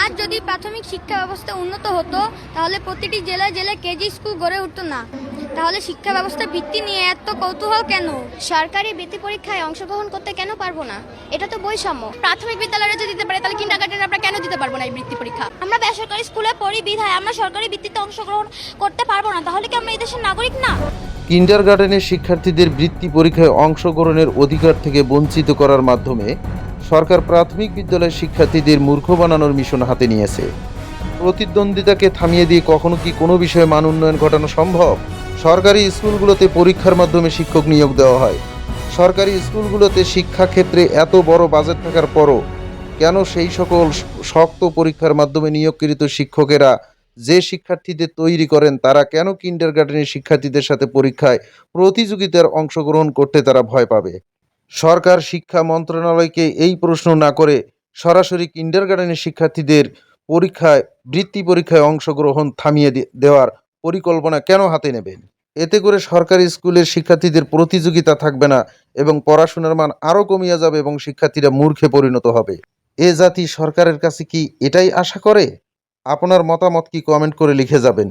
আজ যদি প্রাথমিক শিক্ষা ব্যবস্থা উন্নত হতো, তাহলে প্রতিটি জেলায় জেলায় কেজি স্কুল গড়ে উঠতো না। তাহলে শিক্ষা ব্যবস্থার ভিত্তি নিয়ে এত কৌতূহল কেন? সরকারি বৃত্তি পরীক্ষায় অংশগ্রহণ করতে কেন পারব না? এটা তো বৈষম্য। প্রাথমিক বিদ্যালয়ে যদি দিতে পারে, তাহলে কিন্ডারগার্টেন আমরা কেন দিতে পারব না এই বৃত্তি পরীক্ষা? আমরা বেসরকারি স্কুলে পড়ি বিধায়, আমরা সরকারি বৃত্তিতে অংশগ্রহণ করতে পারব না। তাহলে কি আমরা এই দেশের নাগরিক না? কিন্ডার গার্ডেনের শিক্ষার্থীদের বৃত্তি পরীক্ষায় অংশগ্রহণের অধিকার থেকে বঞ্চিত করার মাধ্যমে সরকার প্রাথমিক বিদ্যালয়ের শিক্ষার্থীদের মূর্খ বানানোর মিশন হাতে নিয়েছে। প্রতিদ্বন্দ্বিতাকে থামিয়ে দিয়ে কখনো কি কোনো বিষয়ে মান উন্নয়ন ঘটানো সম্ভব? সরকারি স্কুলগুলোতে পরীক্ষার মাধ্যমে শিক্ষক নিয়োগ দেওয়া হয়। সরকারি স্কুলগুলোতে শিক্ষাক্ষেত্রে এত বড় বাজেট থাকার পরও কেন সেই সকল শক্ত পরীক্ষার মাধ্যমে নিয়োগকৃত শিক্ষকেরা যে শিক্ষার্থীদের তৈরি করেন, তারা কেন কিন্ডার গার্ডেনের শিক্ষার্থীদের সাথে পরীক্ষায় প্রতিযোগিতার অংশগ্রহণ করতে তারা ভয় পাবে? সরকার শিক্ষা মন্ত্রণালয়কে এই প্রশ্ন না করে সরাসরি কিন্ডার গার্ডেনের শিক্ষার্থীদের পরীক্ষায়, বৃত্তি পরীক্ষায় অংশগ্রহণ থামিয়ে দেওয়ার পরিকল্পনা কেন হাতে নেবেন? এতে করে সরকারি স্কুলের শিক্ষার্থীদের প্রতিযোগিতা থাকবে না এবং পড়াশোনার মান আরও কমিয়ে যাবে এবং শিক্ষার্থীরা মূর্খে পরিণত হবে। এ জাতি সরকারের কাছে কি এটাই আশা করে? আপনার মতামত কি কমেন্ট করে লিখে যাবেন।